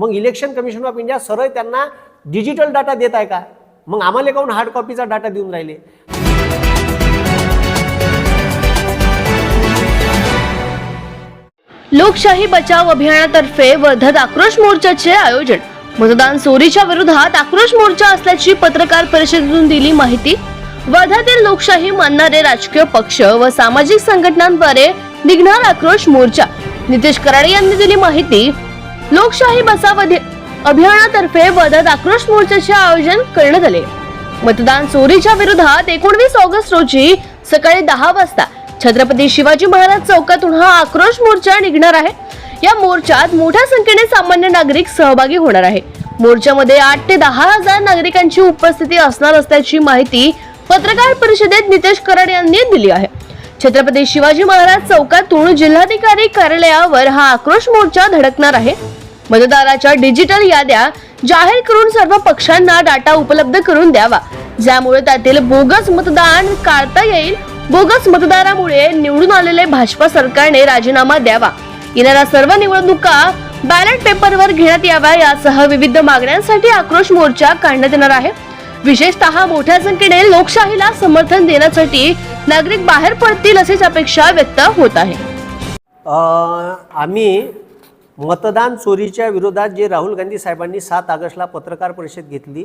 मग election commission of India सरळ त्यांना डिजिटल डाटा देत आहे का? मग आम्हाला काहून हार्ड कॉपीचा डाटा देऊन राहिले? लोकशाही बचाव अभियानातर्फे वर्धत आक्रोश मोर्चाचे आयोजन. मतदान चोरीच्या विरोधात आक्रोश मोर्चा असल्याची पत्रकार परिषदेतून दिली माहिती. वर्ध्यातील लोकशाही मानणारे राजकीय पक्ष व सामाजिक संघटनांद्वारे निघणार आक्रोश मोर्चा. नितेश कराडे यांनी दिली माहिती. लोकशाही बचाव अभियानातर्फे वर्ध्यात आक्रोश मोर्चाचे आयोजन करण्यात आले. मतदान चोरीच्या विरोधात एकोणवीस ऑगस्ट रोजी सकाळी दहा वाजता छत्रपती शिवाजी महाराज चौकातून हा आक्रोश मोर्चा निघणार आहे. या मोर्चात मोठ्या संख्येने सामान्य नागरिक सहभागी होणार आहे. मोर्चामध्ये आठ ते दहा हजार नागरिकांची उपस्थिती असणार असल्याची माहिती पत्रकार परिषदेत नितेश कराड यांनी दिली आहे. छत्रपती शिवाजी महाराज चौकातून जिल्हाधिकारी कार्यालयावर हा आक्रोश मोर्चा धडकणार आहे. मतदाराच्या डिजिटल याद्या जाहीर करून सर्व पक्षांना डाटा उपलब्ध करून द्यावा. ज्यामुळे त्यातील बोगस मतदान काढता येईल. बोगस मतदारामुळे निवडून आलेले भाजपा सरकारने राजीनामा द्यावा. येणाऱ्या सर्व निवडणुका बॅलेट पेपरवर घेण्यात याव्या यासह विविध मागण्यांसाठी आक्रोश मोर्चा काढण्यात येणार आहे. विशेषतः मोठ्या संख्येने लोकशाहीला समर्थन देण्यासाठी नागरिक बाहेर पडतील अशीच अपेक्षा व्यक्त होत आहे. आम्ही मतदान चोरीच्या विरोधात जे राहुल गांधी साहेबांनी सात ऑगस्टला पत्रकार परिषद घेतली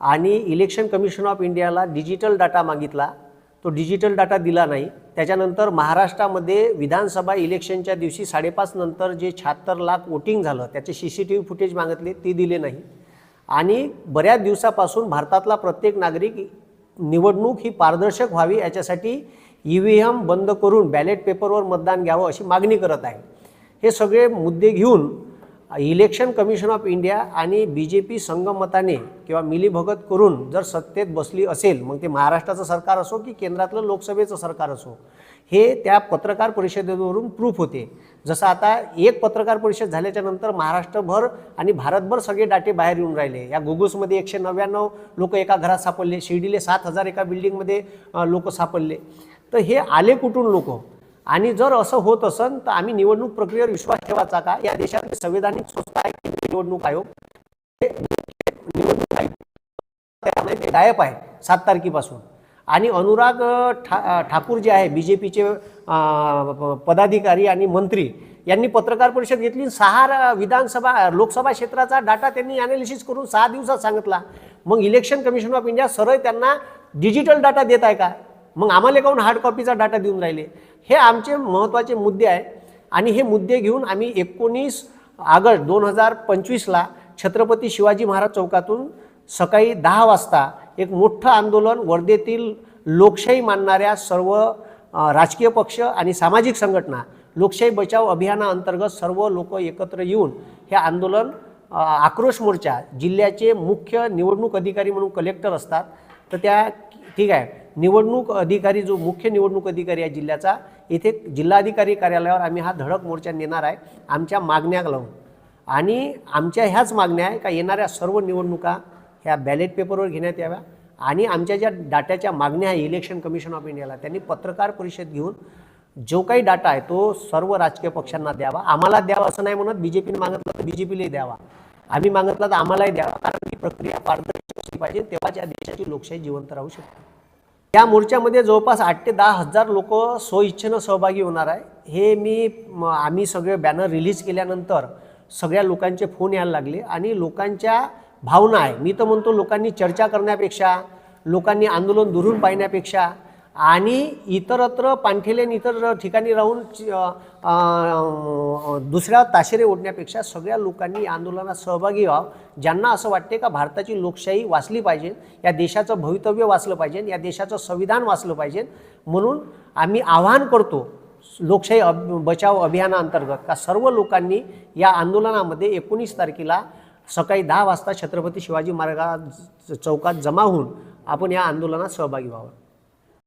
आणि इलेक्शन कमिशन ऑफ इंडियाला डिजिटल डाटा मागितला तो डिजिटल डाटा दिला नाही. त्याच्यानंतर महाराष्ट्रामध्ये विधानसभा इलेक्शनच्या दिवशी साडेपाच नंतर जे शहात्तर लाख वोटिंग झालं त्याचे C C T V footage मागितले ते दिले नाही. आणि बऱ्याच दिवसापासून भारतातला प्रत्येक नागरिक निवडणूक ही पारदर्शक व्हावी याच्यासाठी ई व्ही एम बंद करून बॅलेट पेपरवर मतदान घ्यावं अशी मागणी करत आहे. हे सगळे मुद्दे घेऊन इलेक्शन कमिशन ऑफ इंडिया आणि बी जे पी संगमताने किंवा मिलीभगत करून जर सत्तेत बसली असेल मग ते महाराष्ट्राचं सरकार असो की केंद्रातलं लोकसभेचं सरकार असो हे त्या पत्रकार परिषदेवरून प्रूफ होते. जसं आता एक पत्रकार परिषद झाल्याच्यानंतर महाराष्ट्रभर आणि भारतभर सगळे डाटे बाहेर येऊन राहिले. या गुगूसमध्ये एकशे नव्याण्णव लोक एका घरात सापडले शिर्डीले सात हजार एका बिल्डिंगमध्ये लोक सापडले. तर हे आले कुठून लोक? आणि जर असं होत असेल तर आम्ही निवडणूक प्रक्रियेवर विश्वास ठेवायचा का? या देशात संविधानिक संस्था आहे निवडणूक आयोग? निवडणूक आयोग त्यामुळे ते गायब आहे सात तारखेपासून. आणि अनुराग ठा ठाकूर जे आहे बी जे पीचे पदाधिकारी आणि मंत्री यांनी पत्रकार परिषद घेतली. आणि सहा विधानसभा लोकसभा क्षेत्राचा डाटा त्यांनी अनालिसिस करून सहा दिवसात सांगितला. मग इलेक्शन कमिशन ऑफ इंडिया सरळ त्यांना डिजिटल डाटा देत आहे का? मग आम्हाला काहून हार्ड कॉपीचा डाटा देऊन राहिले? हे आमचे महत्त्वाचे मुद्दे आहे. आणि हे मुद्दे घेऊन आम्ही एकोणीस ऑगस्ट दोन हजार पंचवीसला छत्रपती शिवाजी महाराज चौकातून सकाळी दहा वाजता एक मोठं आंदोलन वर्धेतील लोकशाही मानणाऱ्या सर्व राजकीय पक्ष आणि सामाजिक संघटना लोकशाही बचाव अभियानाअंतर्गत सर्व लोक एकत्र येऊन हे आंदोलन आक्रोश मोर्चा जिल्ह्याचे मुख्य निवडणूक अधिकारी म्हणून कलेक्टर असतात. तर त्या ठीक आहे. निवडणूक अधिकारी जो मुख्य निवडणूक अधिकारी आहे जिल्ह्याचा इथे जिल्हाधिकारी कार्यालयावर आम्ही हा धडक मोर्चा नेणार आहे आमच्या मागण्या लावून. आणि आमच्या ह्याच मागण्या आहे का येणाऱ्या सर्व निवडणुका ह्या बॅलेट पेपरवर घेण्यात याव्या. आणि आमच्या ज्या डाट्याच्या मागण्या आहे इलेक्शन कमिशन ऑफ इंडियाला त्यांनी पत्रकार परिषद घेऊन जो काही डाटा आहे तो सर्व राजकीय पक्षांना द्यावा. आम्हाला द्यावा असं नाही म्हणत बी जे पीने मागितलं तर बी जे पीलाही द्यावा. आम्ही मागितलं तर आम्हालाही द्यावा कारण ही प्रक्रिया पारदर्शक असली पाहिजे तेव्हाच या देशाची लोकशाही जिवंत राहू शकते. या मोर्चामध्ये जवळपास आठ ते दहा हजार लोक स्वइच्छेनं सहभागी होणार आहे. हे मी म, आम्ही सगळे बॅनर रिलीज केल्यानंतर सगळ्या लोकांचे फोन यायला लागले आणि लोकांच्या भावना आहे. मी तर म्हणतो लोकांनी चर्चा करण्यापेक्षा लोकांनी आंदोलन दुरून पाहण्यापेक्षा आणि इतरत्र पाणठेलेन इतर ठिकाणी राहून दुसऱ्या ताशेरे ओढण्यापेक्षा सगळ्या लोकांनी आंदोलनात सहभागी व्हावं. ज्यांना असं वाटते का भारताची लोकशाही वाचली पाहिजे या देशाचं भवितव्य वाचलं पाहिजे या देशाचं संविधान वाचलं पाहिजे. म्हणून आम्ही आवाहन करतो लोकशाही अभ बचाव अभियानाअंतर्गत का सर्व लोकांनी या आंदोलनामध्ये एकोणीस तारखेला सकाळी दहा वाजता छत्रपती शिवाजी महाराज चौकात जमा होऊन आपण या आंदोलनात सहभागी व्हावं.